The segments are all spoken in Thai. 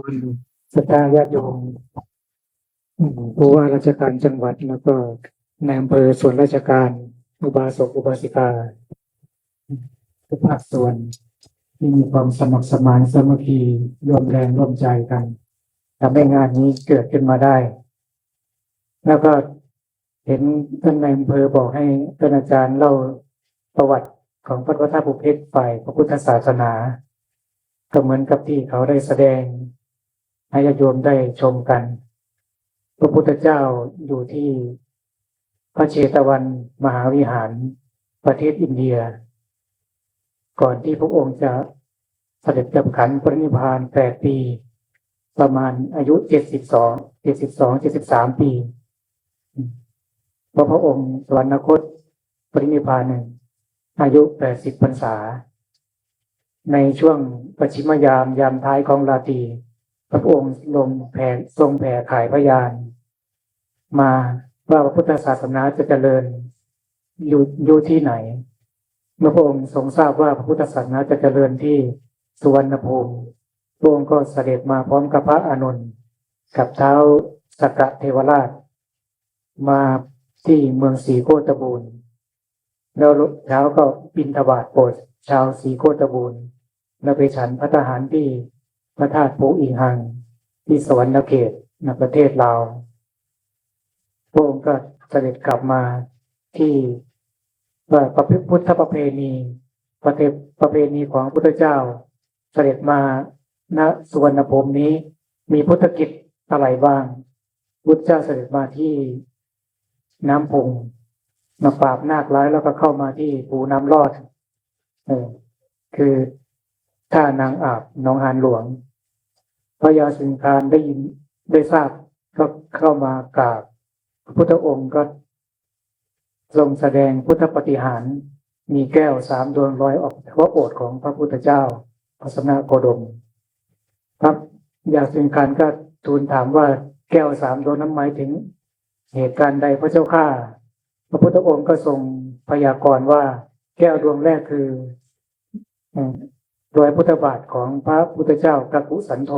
คุณสตาญาติโยมผู้ว่าราชการจังหวัดแล้วก็ในอำเภอส่วนราชการ อุบาสกอุบาสิกาทุกภาคส่วนที่มีความสมัครสมานสามัคคีร่วมแรงร่วมใจกันทำให้งานนี้เกิดขึ้นมาได้ แล้วก็เห็นท่านในอำเภอบอกให้ท่านอาจารย์เล่าประวัติของพระพุทธภูเพศฝ่ายพระพุทธศาสนา ก็เหมือนกับที่เขาได้แสดง ให้ญาติโยมได้ชมกัน พระพุทธเจ้าอยู่ที่พระเชตวันมหาวิหารประเทศอินเดีย ก่อนที่พระองค์จะเสด็จดับขันธ์ปรินิพพานแปดปี ประมาณอายุเจ็ดสิบสองเจ็ดสิบสองเจ็ดสิบสามปีเพราะพระองค์สวรรคตปรินิพพานหนึ่งอายุแปดสิบพรรษา ในช่วงปชิมยามยามท้ายของราตรี พระองค์ลงแผ่ทรงแผ่ขายพยาน มาว่าพระพุทธศาสนาจะเจริญอยู่อยู่ที่ไหน เมื่อพระองค์ทรงทราบว่าพระพุทธศาสนาจะเจริญที่สุวรรณภูมิพระองค์ก็เสด็จมาพร้อมกับพระอานนท์กับเท้าสกะเทวราช มาที่เมืองสีโคตบูรณ์แล้วเท้าก็บินทบาทโปรดชาวสีโคตบูรณ์แล้วไปฉันพระทหารที่ พระธาตุปูอิงหัง ที่สวรรณเขตในประเทศลาวพระองค์ก็เสด็จกลับมาที่ประพพุทธประเพณีประเพประเพณีของพระพุทธเจ้า เสด็จมาณสุวรรณภูมินี้ มีพุทธกิจอะไรบ้าง พุทธเจ้าเสด็จมาที่น้ำพงมาปราบนาคร้ายแล้วก็เข้ามาที่ปูน้ำรอดเออคือ ท่านางอาบหนองหานหลวง พระยาสิงคารได้ยินได้ทราบก็เข้ามากราบพระพุทธองค์ก็ทรงแสดงพุทธปฏิหาร มีแก้วสามดวงลอยออกพระโอษฐ์ของพระพุทธเจ้าพระสมณโคดมครับยาสิงคารก็ทูลถามว่าแก้วสามดวงนั้นหมายถึง เหตุการณ์ใดพระเจ้าข้าพระพุทธองค์ก็ทรงพยากรณ์ว่า แก้วดวงแรกคือ รอยพุทธบาทของพระพุทธเจ้ากักุสันโธ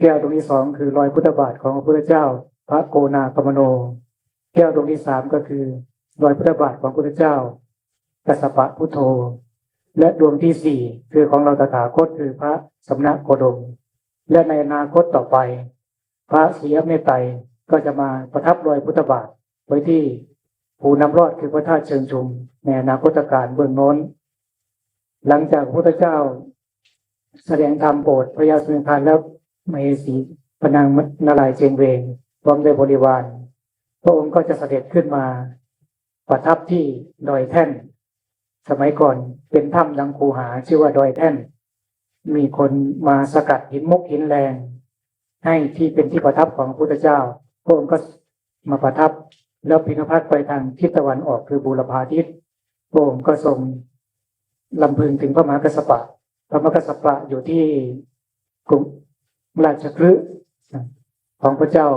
แก้วดวงที่สองคือรอยพุทธบาทของพระพุทธเจ้า พระโกนาคมโน แก้วดวงที่สามก็คือ รอยพุทธบาทของพระพุทธเจ้ากัสสปะพุทโธ และดวงที่สี่คือของเราตถาคตคือพระสมณโคดม และในอนาคตต่อไป พระศรีอเมตไตรก็จะมาประทับรอยพุทธบาทไว้ที่ภูน้ำรอดคือพระธาตุเชิงชุมในอนาคตการเบื้องโน้น หลังจากพระพุทธเจ้า แสดงธรรมโปรดพระยาสุนทานแล้วมเหสีพนางนารายณ์เจงเวงพร้อมด้วยบริวาร พระองค์ก็จะเสด็จขึ้นมา ประทับที่ดอยแท่น สมัยก่อนเป็นถ้ำดังคูหาชื่อว่าดอยแท่น มีคนมาสกัดหินมุกหินแรง ให้ที่เป็นที่ประทับของพระพุทธเจ้า พระองค์ก็มาประทับแล้วพินพัฒไปทางทิศตะวันออกคือบูรพาทิศพระองค์ก็ทรง ลำพึงถึงพระมหากัสสปะ พระมหากัสสปะอยู่ที่กรุงราชคฤห์ของพระเจ้า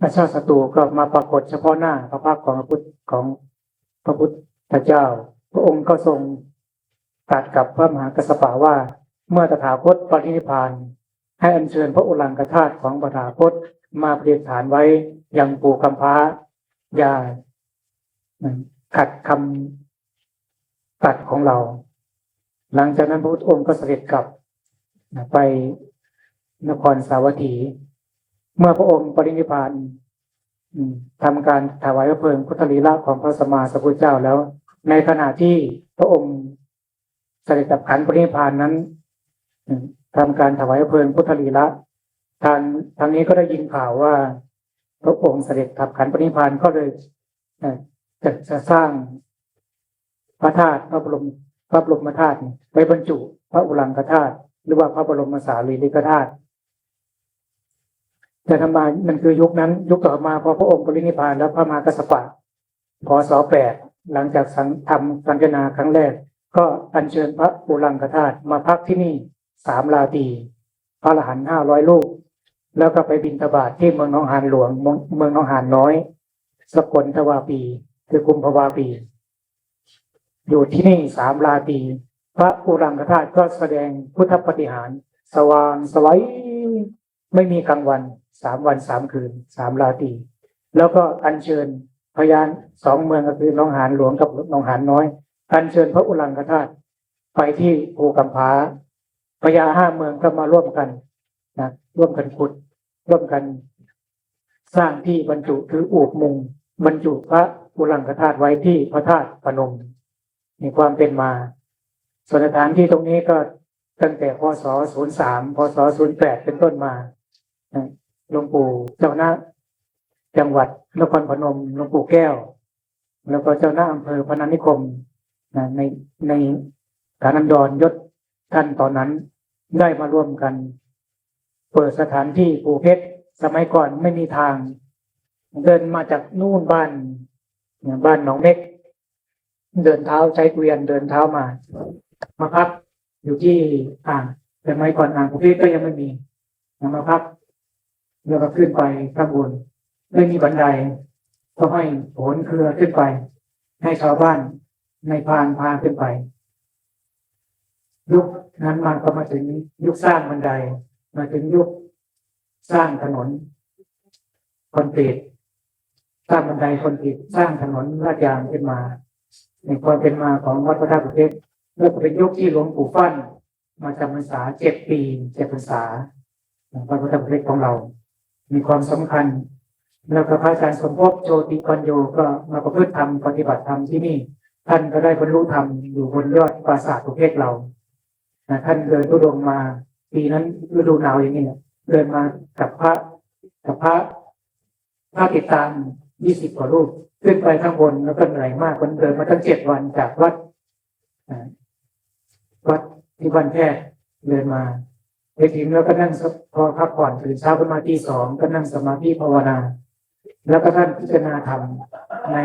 พระชาติศัตรูก็มาปรากฏเฉพาะหน้าพระภาคของพระพุทธของพระพุทธเจ้า พระองค์ก็ทรงตรัสกับพระมหากัสสปะว่า เมื่อตถาคตปรินิพาน ให้อัญเชิญพระอุลังกธาตุของตถาคตมาประดิษฐานไว้ยังปูคำพ้าอย่าขัดคำ ตัดของเรา หลังจากนั้นพระพุทธองค์ก็เสด็จกลับไปนครสาวัตถี เมื่อพระองค์ปรินิพานอืมทำการถวายพระเพลิงพุทธลีลาของพระสมมาสัมพุทธเจ้าแล้ว ในขณะที่พระองค์เสด็จดับขันปรินิพานนั้นอืมทำการถวายพระเพลิงพุทธลีละทางทางนี้ก็ได้ยินข่าวว่า พระองค์เสด็จดับขันปรินิพานก็เลยจะจะสร้าง พระธาตุพระบรมพระบรมธาตุไว้บรรจุ พระอุลังกธาตุหรือว่าพระบรมสารีริกธาตุแต่ทำไมมันคือยุคนั้น ยุคต่อมาพอพระองค์ปรินิพานแล้วพระมหากัสสปะพศแปดหลังจากสังทำสังฆนาครั้งแรก ก็อัญเชิญพระอุลังกธาตุมาพักที่นี่สามราตีพระอรหันห้าร้อยลูก แล้วก็ไปบินทบาทที่เมืองหนองหานหลวงเมืองเมืองหนองหานน้อย สกลทวาปี คือกุมภาวาปี อยู่ที่นี่สามราตรีพระอุรังคธาตุก็แสดงพุทธปฏิหาร สว่างสวัยไม่มีกลางวันสามวันสามคืนสามราตรีแล้วก็อัญเชิญพยานสองเมืองก็คือน้องหานหลวงกับน้องหานน้อย อัญเชิญพระอุลังคธาตุไปที่ภูกำพาพญาห้าเมืองก็มาร่วมกันนะร่วมกันขุด ร่วมกัน สร้างที่บรรจุคืออูบมุง บรรจุพระอุลังคธาตุไว้ที่พระธาตุพนม มีความเป็นมาส่วนสถานที่ตรงนี้ก็ตั้งแต่พศ 03 พศ 08 เป็นต้นมาหลวงปู่เจ้าหน้าจังหวัดนครพนมหลวงปู่แก้ว แล้วก็เจ้าหน้าอำเภอพนัสนิคมในในฐานันดรยศท่านตอนนั้นได้มาร่วมกัน เปิดสถานที่ปูเพชรสมัยก่อนไม่มีทาง เดินมาจากนู่นบ้านบ้านหนองเม็ก เดินเท้าใช้เกวียนเดินเท้ามา มาพักอยู่ที่อ่างแต่สมัยก่อนอ่างปูเพชรก็ยังไม่มีมาพักแล้วก็ขึ้นไปข้างบนไม่มีบันได ก็ให้โหนเครือขึ้นไป ให้ชาวบ้านในพานพาขึ้นไป ยุคนั้นมันก็มาถึงยุคสร้างบันได มาถึงยุคสร้างถนนคอนกรีตสร้างบันไดคอนกรีตสร้างถนนลาดยางขึ้นมา ในความเป็นมาของวัดพระธาตุเทศแล้วก็เป็นยุคที่หลวงปู่ฟั่น มาจำพรรษาเจ็ดปีเจ็ดพรรษาวัดพระธาตุประเทศของเรา มีความสำคัญ แล้วก็พระอาจารย์สมภพโชติปัญโยก็มาประพฤติธรรมปฏิบัติธรรมที่นี่ ท่านก็ได้บรรลุธรรมอยู่บนยอดปราสาทประเทศเราท่านเดินทุดงมาปีนั้นฤดูหนาวอย่างนี้เดินมากับพระกับพระพระติดตามยี่สิบกว่ารูป ขึ้นไปข้างบนแล้วก็เหนื่อยมากมันเดินมาตั้งเจ็ดวันจากวัดวัดที่บ้านแพทย์เดินมาไปถึงแล้วก็นั่งพอพักผ่อนตื่นเช้าขึ้นมาที่สองก็นั่งสมาธิภาวนา แล้วก็ท่านพิจารณาธรรมใน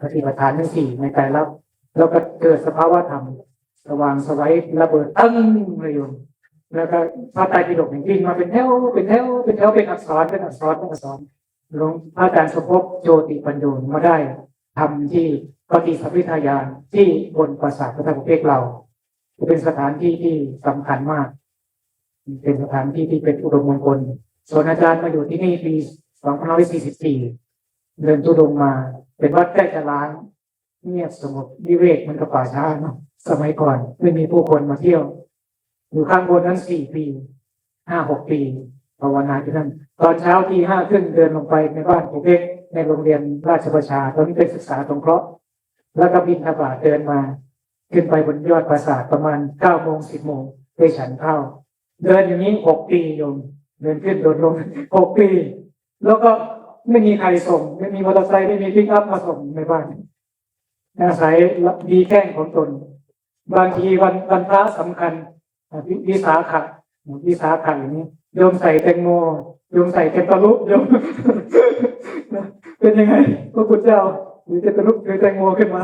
ปฏิปทานทั้งสี่ในกายรับ แล้วก็เกิดสภาวะธรรมสว่างสวัยระเบิดตั้งเลยโยมแล้วก็พระไตรปิฎกอย่างวิ่มาเป็นแถวเป็นแถวเป็นแถวเป็นอักษรเป็นอักษรเป็นอักษร หลวงพระอาจารย์สมภพโจติปัญโยมาได้ทำที่ปฏิสัมพิทายานที่บนปราสาทพระธาตุเอกเราเป็นสถานที่ที่สำคัญมาก เป็นสถานที่ที่เป็นอุดมมงคลส่วนอาจารย์มาอยู่ที่นี่ปี2544 เดินตุดงมาเป็นวัดใกล้จะล้าง เงียบสงบวิเวกมันกับป่าช้าเนาะสมัยก่อนไม่มีผู้คนมาเที่ยว อยู่ข้างบนนั้นสี่ปีห้าหกปี ภาวนาที่นั่นตอนเช้าที่ห้าขึ้นเดินลงไปในบ้านผมเองในโรงเรียนราชประชาตอนนี้เป็นศึกษาสงเคราะห์แล้วก็บินทบาทเดินมา ขึ้นไปบนยอดปราสาทประมาณเก้าโมงสิบโมงไปฉันข้าวเดินอย่างนี้หกปีโยมเดินขึ้นโดดลงหกปี แล้วก็ไม่มีใครส่ง ไม่มีมอเตอร์ไซค์ไม่มีพิกอัพมาส่งในบ้านอาศัยดีแข้งของตน บางทีวันวันพระสำคัญอะวิวิสาขะวิสาขะอย่างนี้ โยมใส่แตงโมโยมใส่เทปตะลุโยมเป็นยังไงพระคุณเจ้าหรือเทปตะลุหรือแตงโมขึ้นมา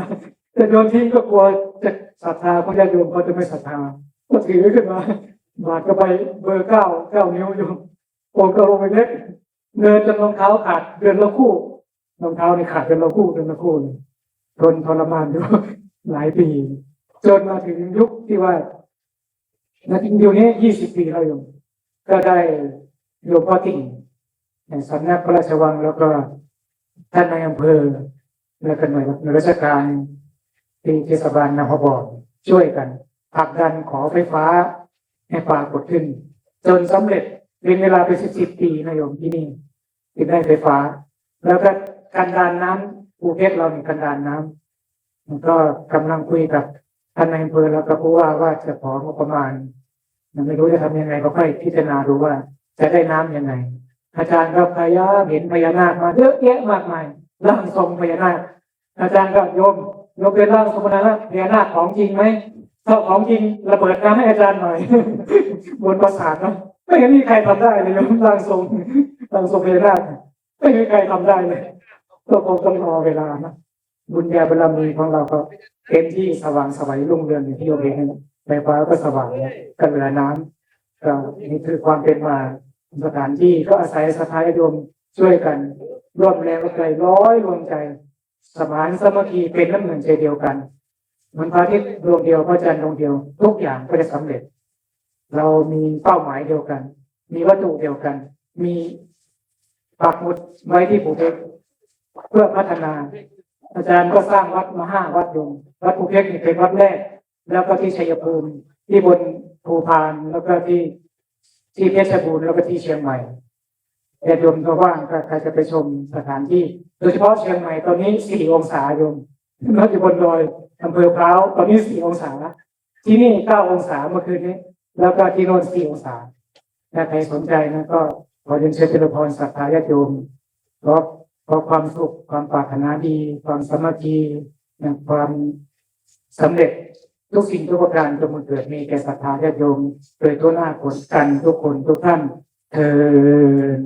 แต่โยมทิ้งก็กลัวจะศรัทธาเพราะญาติโยมเขาจะไม่ศรัทธาก็ถือขึ้นมาบาดก็ไปเบอร์เก้าเก้านิ้วโยมโองค์ก็ลงไปเล็กเดินจนรองเท้าขาดเดินละคู่รองเท้านี่ขาดเดินละคู่เดินละคู่เลยทนทรมานอยู่หลายปีจนมาถึงยุคที่ว่านาทีเดียวนี้ยี่สิบปีแล้วโยม ก็ได้โยมพ่อติ่งในสำนักพระราชวังแล้วก็ท่านในายอำเภอ แล้วก็หน่วยหน่วยราชการที่เทศบาลนครบอลช่วยกันผลักดันขอไฟฟ้าให้ปรากฏขึ้น จนสำเร็จเป็นเวลาไปสิบสิบปีนะโยมที่นี่ที่ได้ไฟฟ้า แล้วก็การดานน้ำภูเพชรเราเนี่ยการดานน้ำมันก็กำลังคุยกับท่านนายอำเภอแล้วก็ผู้ว่าว่าจะของบประมาณ มันไม่รู้จะทำยังไงก็ค่อยพิจารณาดูว่า จะได้น้ำยังไง อาจารย์ก็พยายามเห็นพญานาคมาเยอะแยะมากมายร่างทรงพญานาค อาจารย์ก็โยมโยมเป็นร่างทรงพญานาคพญานาคของจริงไหมถ้าของจริงระเบิดน้ำให้อาจารย์หน่อยบนประสาทเนาะไม่เห็นมีใครทำได้เลยโยมร่างทรงร่างทรงพญานาคไม่มีใครทำได้เลยก็คงต้องรอเวลานะบุญญาบารมีของเราก็เต็มที่สว่างสวัยรุ่งเรืองอย่างที่โยมเห็นนะ ไฟฟ้าก็สว่างก็เหลือน้ำก็นี่คือความเป็นมาสถานที่ก็อาศัยสถานโยมช่วยกันร่วมแรงร่วมใจร้อยรวมใจสมานสามัคคีเป็นน้ำหนึ่งใจเดียวกันเหมันพระอาทิตย์ดวงเดียวพระจันทร์ดวงเดียว ทุกอย่างก็จะสำเร็จ เรามีเป้าหมายเดียวกัน มีวัตถุเดียวกัน มีปักหมุดไว้ที่ภูเพกเพื่อพัฒนา อาจารย์ก็สร้างวัดมาห้าวัดยมวัดภูเพกนี่เป็นวัดแรก แล้วก็ที่ชัยภูมิที่บนภูพานแล้วก็ที่ที่เพชรบูรณ์แล้วก็ที่เชียงใหม่แต่โยมก็ว่างก็ใครจะไปชมสถานที่ โดยเฉพาะเชียงใหม่ตอนนี้สี่องศาโยมเราอยู่บนดอยอำเภอพร้าวตอนนี้สี่องศา ที่นี่เก้าองศาเมื่อคืนนี้ แล้วก็ที่โน่นสี่องศาถ้าใครสนใจนะก็ขอเรียนเชิญเจริญพรศรัทธาญาติโยมขอขอความสุขความปรารถนาดี ความสามัคคีนะความสำเร็จ ทุกสิ่งทุกประการจงบังเกิดมีแก่ศรัทธาญาติโยมโดยทั่วหน้าคนกันทุกคนทุกท่านเทิน